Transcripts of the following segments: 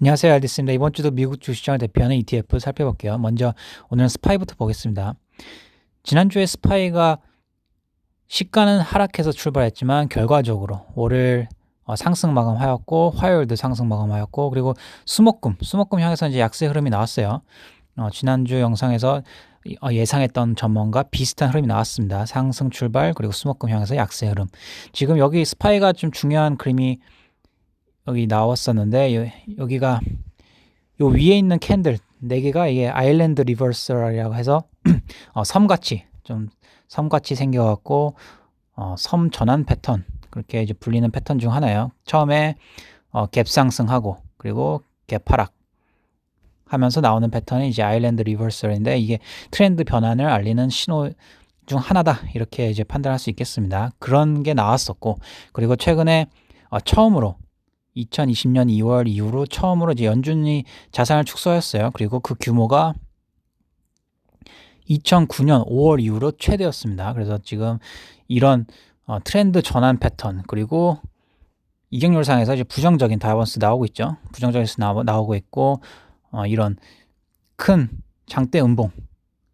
안녕하세요. 알디스입니다. 이번 주도 미국 주시장을 대표하는 ETF 살펴볼게요. 먼저 오늘은 스파이부터 보겠습니다. 지난주에 스파이가 시가는 하락해서 출발했지만 결과적으로 월요일 어, 상승 마감하였고 화요일도 상승 마감하였고 그리고 수목금, 수목금 향해서 이제 약세 흐름이 나왔어요. 어, 지난주 영상에서 어, 예상했던 전망과 비슷한 흐름이 나왔습니다. 상승 출발 그리고 수목금 향해서 약세 흐름. 지금 여기 스파이가 좀 중요한 그림이 여기 나왔었는데 여기가 요 위에 있는 캔들 네 개가 이게 아일랜드 리버설이라고 해서 어, 섬같이 좀 섬같이 생겨갖고 어, 섬 전환 패턴 그렇게 이제 불리는 패턴 중 하나예요. 처음에 어, 갭 상승하고 그리고 갭 하락 하면서 나오는 패턴이 이제 아일랜드 리버설인데 이게 트렌드 변환을 알리는 신호 중 하나다 이렇게 이제 판단할 수 있겠습니다. 그런 게 나왔었고 그리고 최근에 어, 처음으로 2020년 2월 이후로 처음으로 이제 연준이 자산을 축소했어요. 그리고 그 규모가 2009년 5월 이후로 최대였습니다. 그래서 지금 이런 어, 트렌드 전환 패턴 그리고 이격률상에서 이제 부정적인 다이버스 나오고 있죠. 부정적인 수 나오고 있고 어, 이런 큰 장대 음봉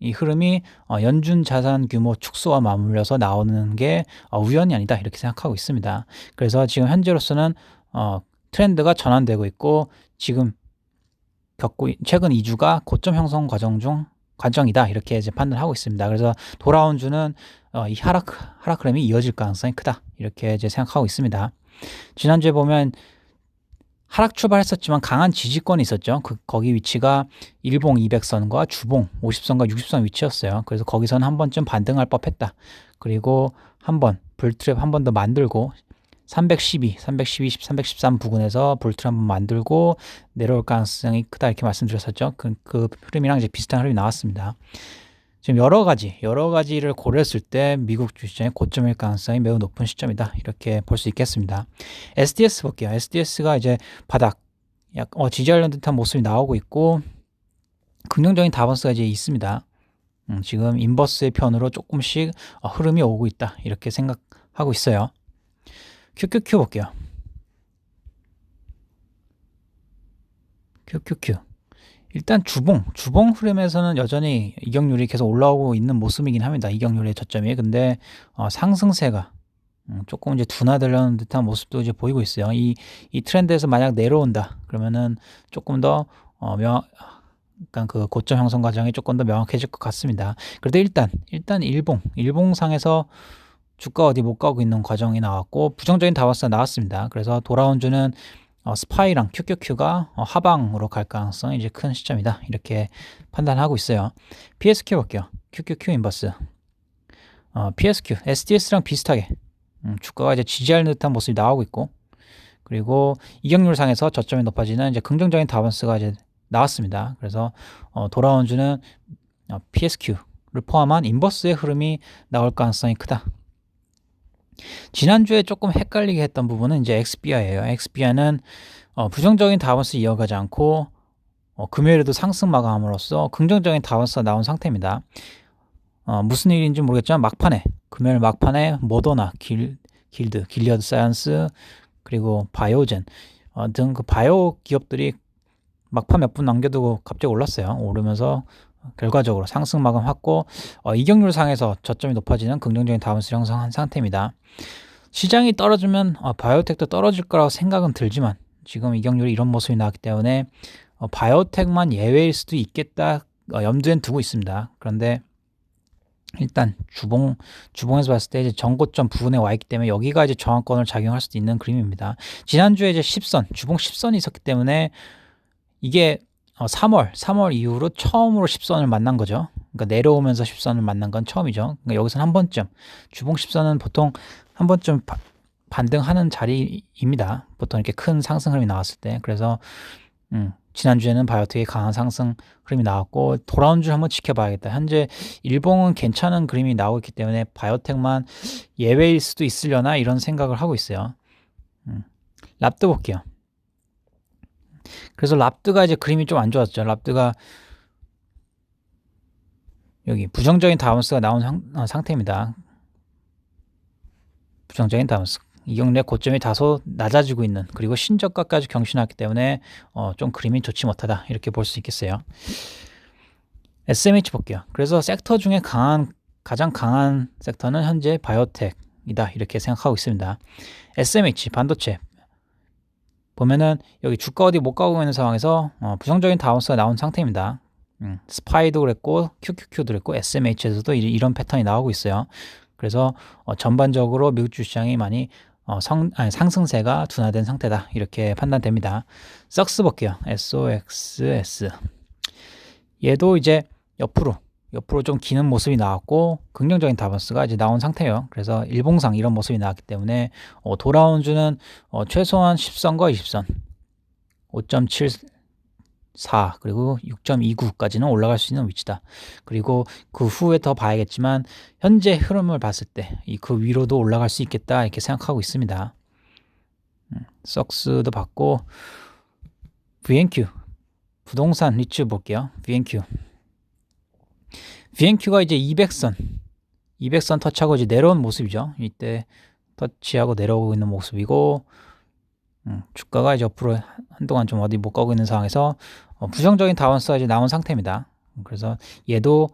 이 흐름이 어, 연준 자산 규모 축소와 맞물려서 나오는 게 어, 우연이 아니다 이렇게 생각하고 있습니다. 그래서 지금 현재로서는 어, 트렌드가 전환되고 있고 지금 겪고 최근 2주가 고점 형성 과정 중 과정이다 이렇게 이제 판단하고 있습니다. 그래서 돌아온 주는 어, 이 하락 하락 흐름이 이어질 가능성이 크다 이렇게 이제 생각하고 있습니다. 지난주에 보면 하락 출발했었지만 강한 지지권이 있었죠. 그 거기 위치가 일봉 200선과 주봉 50선과 60선 위치였어요. 그래서 거기서는 한 번쯤 반등할 법했다. 그리고 한 번 불트랩 한 번 더 만들고 312, 312, 313 부근에서 볼트를 한번 만들고 내려올 가능성이 크다 이렇게 말씀드렸었죠. 그, 그 흐름이랑 이제 비슷한 흐름이 나왔습니다. 지금 여러 가지, 여러 가지를 고려했을 때 미국 주시장의 고점일 가능성이 매우 높은 시점이다. 이렇게 볼 수 있겠습니다. SDS 볼게요. SDS가 이제 바닥, 약, 어, 지지하려는 듯한 모습이 나오고 있고, 긍정적인 다번스가 이제 있습니다. 음, 지금 인버스의 편으로 조금씩 어, 흐름이 오고 있다. 이렇게 생각하고 있어요. 큐큐 큐 볼게요. 큐큐큐. 일단 주봉, 주봉 흐름에서는 여전히 이격률이 계속 올라오고 있는 모습이긴 합니다. 이격률의 저점이. 근데 어, 상승세가 음, 조금 이제 둔화되려는 듯한 모습도 이제 보이고 있어요. 이, 이 트렌드에서 만약 내려온다. 그러면은 조금 더 어, 명, 약간 그 고점 형성 과정이 조금 더 명확해질 것 같습니다. 그래도 일단, 일단 일봉, 일봉상에서 주가 어디 못 가고 있는 과정이 나왔고 부정적인 다바스가 나왔습니다. 그래서 돌아온 주는 어, 스파이랑 QQQ가 어, 하방으로 갈 가능성이 이제 큰 시점이다. 이렇게 판단하고 있어요. PSQ 볼게요. QQQ 인버스. 어, PSQ, SDS랑 비슷하게 음, 주가가 이제 지지할 듯한 모습이 나오고 있고 그리고 이격률상에서 저점이 높아지는 이제 긍정적인 다반스가 이제 나왔습니다. 그래서 어, 돌아온 주는 어, PSQ를 포함한 인버스의 흐름이 나올 가능성이 크다. 지난주에 조금 헷갈리게 했던 부분은 이제 엑스비아예요. 엑스비아는 어, 부정적인 다운스 이어가지 않고 어, 금요일에도 상승 마감함으로써 긍정적인 다운스가 나온 상태입니다. 어, 무슨 일인지 모르겠지만 막판에 금요일 막판에 모더나, 길, 길드, 길리어드 사이언스 그리고 바이오젠 어, 등그 바이오 기업들이 막판 몇 분 남겨두고 갑자기 올랐어요. 오르면서 결과적으로 상승 마감 확고 어, 이격률 상에서 저점이 높아지는 긍정적인 다운스 형성한 상태입니다. 시장이 떨어지면 어, 바이오텍도 떨어질 거라고 생각은 들지만 지금 이격률이 이런 모습이 나왔기 때문에 어, 바이오텍만 예외일 수도 있겠다 어, 염두엔 두고 있습니다. 그런데 일단 주봉 주봉에서 봤을 때 이제 정고점 부분에 와 있기 때문에 여기가 이제 저항권을 작용할 수도 있는 그림입니다. 지난주에 이제 10선 주봉 10선이 있었기 때문에 이게 어, 3월, 3월 이후로 처음으로 10선을 만난 거죠. 그러니까 내려오면서 10선을 만난 건 처음이죠. 그러니까 여기서는 한 번쯤 주봉 10선은 보통 한 번쯤 바, 반등하는 자리입니다. 보통 이렇게 큰 상승 흐름이 나왔을 때. 그래서 음, 지난주에는 바이오텍이 강한 상승 흐름이 나왔고 돌아온 줄 한번 지켜봐야겠다. 현재 일봉은 괜찮은 그림이 나오고 있기 때문에 바이오텍만 예외일 수도 있으려나 이런 생각을 하고 있어요. 음, 랍도 볼게요. 그래서 랍드가 이제 그림이 좀 안 좋았죠. 랍드가 여기 부정적인 다운스가 나온 상, 어, 상태입니다. 부정적인 다운스. 이경래 고점이 다소 낮아지고 있는 그리고 신저가까지 경신했기 때문에 어, 좀 그림이 좋지 못하다 이렇게 볼 수 있겠어요. SMH 볼게요. 그래서 섹터 중에 강한 가장 강한 섹터는 현재 바이오텍이다 이렇게 생각하고 있습니다. SMH 반도체 보면은 여기 주가 어디 못 가고 있는 상황에서 어, 부정적인 다운스가 나온 상태입니다. 음, 스파이도 그랬고 QQQ도 그랬고 SMH에서도 이, 런 패턴이 나오고 있어요. 그래서 어, 전반적으로 미국 주시장이 많이 어, 성, 아니, 상승세가 둔화된 상태다 이렇게 판단됩니다. 썩스 볼게요. SOXS 얘도 이제 옆으로 옆으로 좀 기는 모습이 나왔고 긍정적인 다번스가 이제 나온 상태예요. 그래서 일봉상 이런 모습이 나왔기 때문에 어, 돌아온 주는 어, 최소한 10선과 20선 5.74 그리고 6.29까지는 올라갈 수 있는 위치다. 그리고 그 후에 더 봐야겠지만 현재 흐름을 봤을 때 그 위로도 올라갈 수 있겠다 이렇게 생각하고 있습니다. 음, 썩스도 봤고 VNQ 부동산 리츠 볼게요. VNQ VNQ가 이제 200선 200선 터치하고 이제 내려온 모습이죠. 이때 터치하고 내려오고 있는 모습이고 음, 주가가 이제 옆으로 한동안 좀 어디 못 가고 있는 상황에서 어, 부정적인 다운스가 이제 나온 상태입니다. 그래서 얘도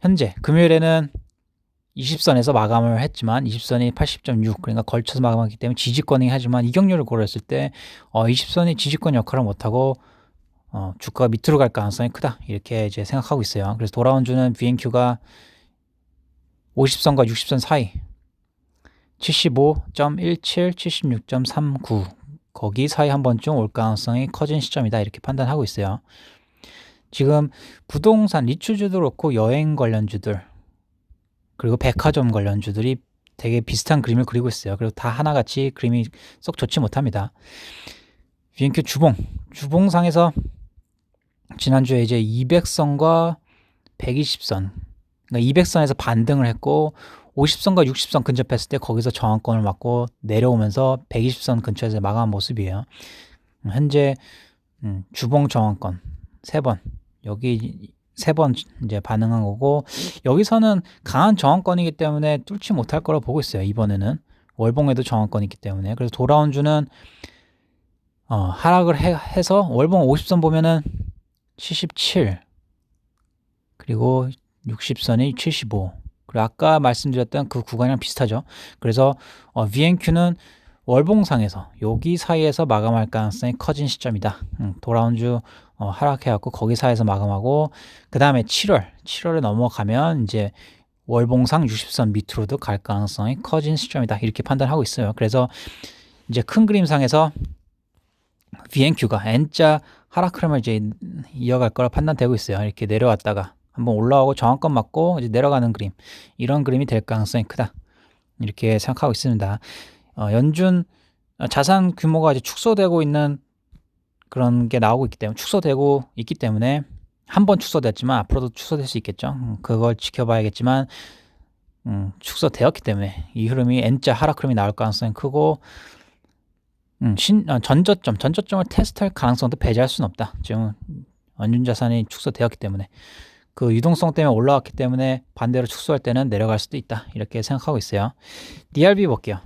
현재 금요일에는 20선에서 마감을 했지만 20선이 80.6 그러니까 걸쳐서 마감하기 때문에 지지권이 하지만 이격률을 고려했을 때 어, 20선이 지지권 역할을 못하고 어, 주가가 밑으로 갈 가능성이 크다 이렇게 이제 생각하고 있어요. 그래서 돌아온 주는 VNQ가 50선과 60선 사이 75.17, 76.39 거기 사이 한 번쯤 올 가능성이 커진 시점이다 이렇게 판단하고 있어요. 지금 부동산 리츠주도 그렇고 여행 관련주들 그리고 백화점 관련주들이 되게 비슷한 그림을 그리고 있어요. 그리고 다 하나같이 그림이 썩 좋지 못합니다. VNQ 주봉 주봉상에서 지난주에 이제 200선과 120선, 그러니까 200선에서 반등을 했고 50선과 60선 근접했을 때 거기서 저항권을 맞고 내려오면서 120선 근처에서 마감한 모습이에요. 현재 음, 주봉 저항권 세 번 여기 세 번 이제 반응한 거고 여기서는 강한 저항권이기 때문에 뚫지 못할 거라 보고 있어요. 이번에는 월봉에도 저항권이 있기 때문에 그래서 돌아온 주는 어, 하락을 해, 해서 월봉 50선 보면은 77 그리고 60선이 75 그리고 아까 말씀드렸던 그 구간이랑 비슷하죠. 그래서 어, VNQ는 월봉상에서 여기 사이에서 마감할 가능성이 커진 시점이다. 음, 돌아온 주 어, 하락해갖고 거기 사이에서 마감하고 그 다음에 7월 7월에 넘어가면 이제 월봉상 60선 밑으로도 갈 가능성이 커진 시점이다. 이렇게 판단하고 있어요. 그래서 이제 큰 그림상에서 VNQ가 N자 하락 흐름을 이제 이어갈 거라 판단되고 있어요. 이렇게 내려왔다가 한번 올라오고 저항권 맞고 이제 내려가는 그림 이런 그림이 될 가능성이 크다. 이렇게 생각하고 있습니다. 어, 연준 어, 자산 규모가 이제 축소되고 있는 그런 게 나오고 있기 때문에 축소되고 있기 때문에 한 번 축소됐지만 앞으로도 축소될 수 있겠죠. 음, 그걸 지켜봐야겠지만 음, 축소되었기 때문에 이 흐름이 N자 하락 흐름이 나올 가능성이 크고 음, 신, 어, 전저점, 전저점을 테스트할 가능성도 배제할 수는 없다. 지금 원준 자산이 축소되었기 때문에 그 유동성 때문에 올라왔기 때문에 반대로 축소할 때는 내려갈 수도 있다. 이렇게 생각하고 있어요. DRB 볼게요.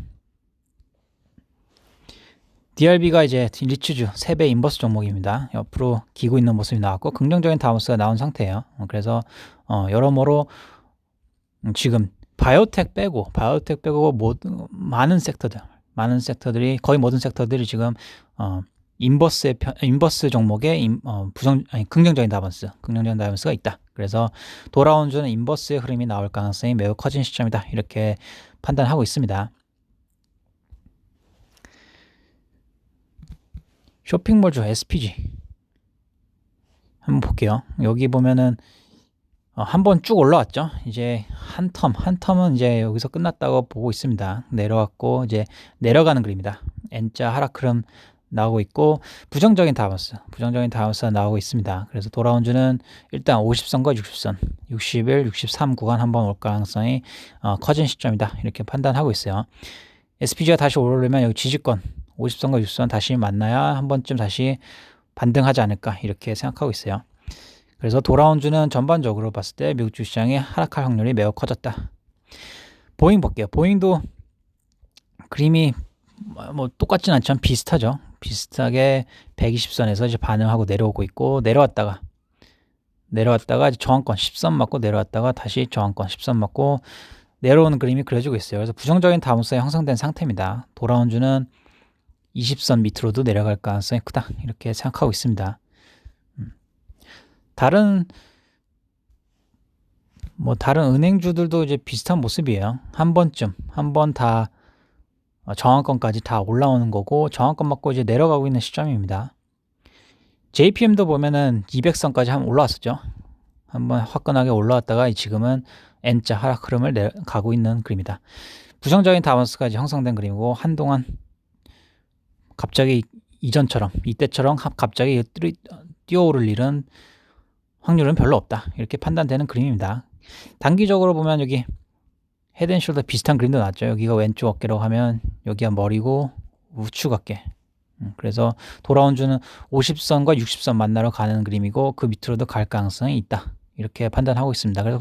DRB가 이제 리츠주 3배 인버스 종목입니다. 옆으로 기고 있는 모습이 나왔고 긍정적인 다운스가 나온 상태예요. 어, 그래서 어, 여러모로 지금 바이오텍 빼고 바이오텍 빼고 모든 많은 섹터들 많은 섹터들이 거의 모든 섹터들이 지금 어, 인버스의 편, 인버스 종목에 인, 어, 부정 아니 긍정적인 다번스, 긍정적인 다번스가 있다. 그래서 돌아온 주는 인버스의 흐름이 나올 가능성이 매우 커진 시점이다. 이렇게 판단하고 있습니다. 쇼핑몰주 SPG 한번 볼게요. 여기 보면은 어, 한번 쭉 올라왔죠. 이제 한 텀, 한 텀은 이제 여기서 끝났다고 보고 있습니다. 내려왔고 이제 내려가는 그림이다. N자 하락 흐름 나오고 있고 부정적인 다운스, 부정적인 다운스가 나오고 있습니다. 그래서 돌아온 주는 일단 50선과 60선, 61, 63 구간 한번 올 가능성이 어, 커진 시점이다. 이렇게 판단하고 있어요. SPG가 다시 오르려면 여기 지지권 50선과 60선 다시 만나야 한 번쯤 다시 반등하지 않을까 이렇게 생각하고 있어요. 그래서 돌아온 주는 전반적으로 봤을 때 미국 주시장이 하락할 확률이 매우 커졌다. 보잉 볼게요. 보잉도 그림이 뭐 똑같진 않지만 비슷하죠. 비슷하게 120선에서 이제 반응하고 내려오고 있고 내려왔다가 내려왔다가 저항권 10선 맞고 내려왔다가 다시 저항권 10선 맞고 내려오는 그림이 그려지고 있어요. 그래서 부정적인 다운선이 형성된 상태입니다. 돌아온 주는 20선 밑으로도 내려갈 가능성이 크다. 이렇게 생각하고 있습니다. 음. 다른 뭐 다른 은행주들도 이제 비슷한 모습이에요. 한 번쯤 한 번다 저항권까지 다 올라오는 거고 저항권 맞고 이제 내려가고 있는 시점입니다. JPM도 보면은 200선까지 한번 올라왔었죠. 한번 화끈하게 올라왔다가 지금은 N자 하락 흐름을 내, 가고 있는 그림이다. 부정적인 다운스가 지 형성된 그림이고 한동안 갑자기 이전처럼 이때처럼 갑자기 뛰어오를 일은 확률은 별로 없다. 이렇게 판단되는 그림입니다. 단기적으로 보면 여기 헤드앤숄더 비슷한 그림도 나왔죠. 여기가 왼쪽 어깨라고 하면 여기가 머리고 우측 어깨. 음, 그래서 돌아온 주는 50선과 60선 만나러 가는 그림이고 그 밑으로도 갈 가능성이 있다. 이렇게 판단하고 있습니다. 그래서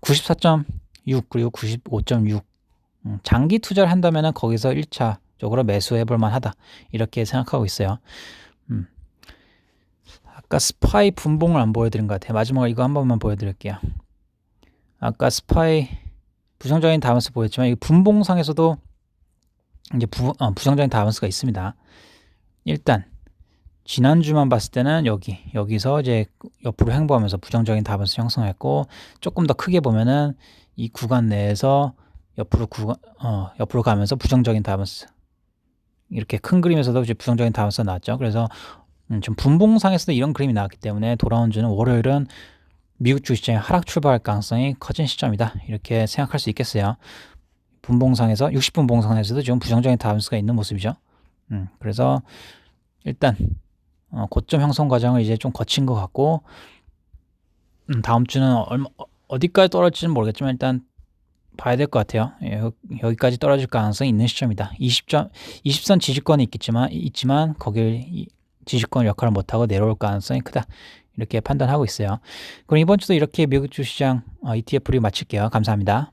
94.6 그리고 95.6 음, 장기 투자를 한다면 거기서 1차적으로 매수해 볼 만하다. 이렇게 생각하고 있어요. 음. 아까 스파이 분봉을 안 보여드린 것 같아요. 마지막으로 이거 한 번만 보여드릴게요. 아까 스파이 부정적인 다운스 보였지만 이 분봉상에서도 이제 부, 어, 부정적인 다운스가 있습니다. 일단 지난주만 봤을 때는 여기 여기서 이제 옆으로 횡보하면서 부정적인 다운스 형성했고 조금 더 크게 보면은 이 구간 내에서 옆으로 구간 어 옆으로 가면서 부정적인 다운스 이렇게 큰 그림에서도 이제 부정적인 다운스가 나왔죠. 그래서 음, 좀 분봉상에서도 이런 그림이 나왔기 때문에 돌아온 주는 월요일은 미국 주시장이 하락 출발할 가능성이 커진 시점이다. 이렇게 생각할 수 있겠어요. 분봉상에서 60분 봉상에서도 지금 부정적인 다운스가 있는 모습이죠. 음, 그래서 일단 어, 고점 형성 과정을 이제 좀 거친 것 같고 음, 다음 주는 얼마 어디까지 떨어질지는 모르겠지만 일단 봐야 될 것 같아요. 예, 여기 까지 떨어질 가능성이 있는 시점이다. 20점 20선 지지권이 있겠지만 있지만 거길 지지권 역할을 못하고 내려올 가능성이 크다. 이렇게 판단하고 있어요. 그럼 이번 주도 이렇게 미국 주시장 ETF를 마칠게요. 감사합니다.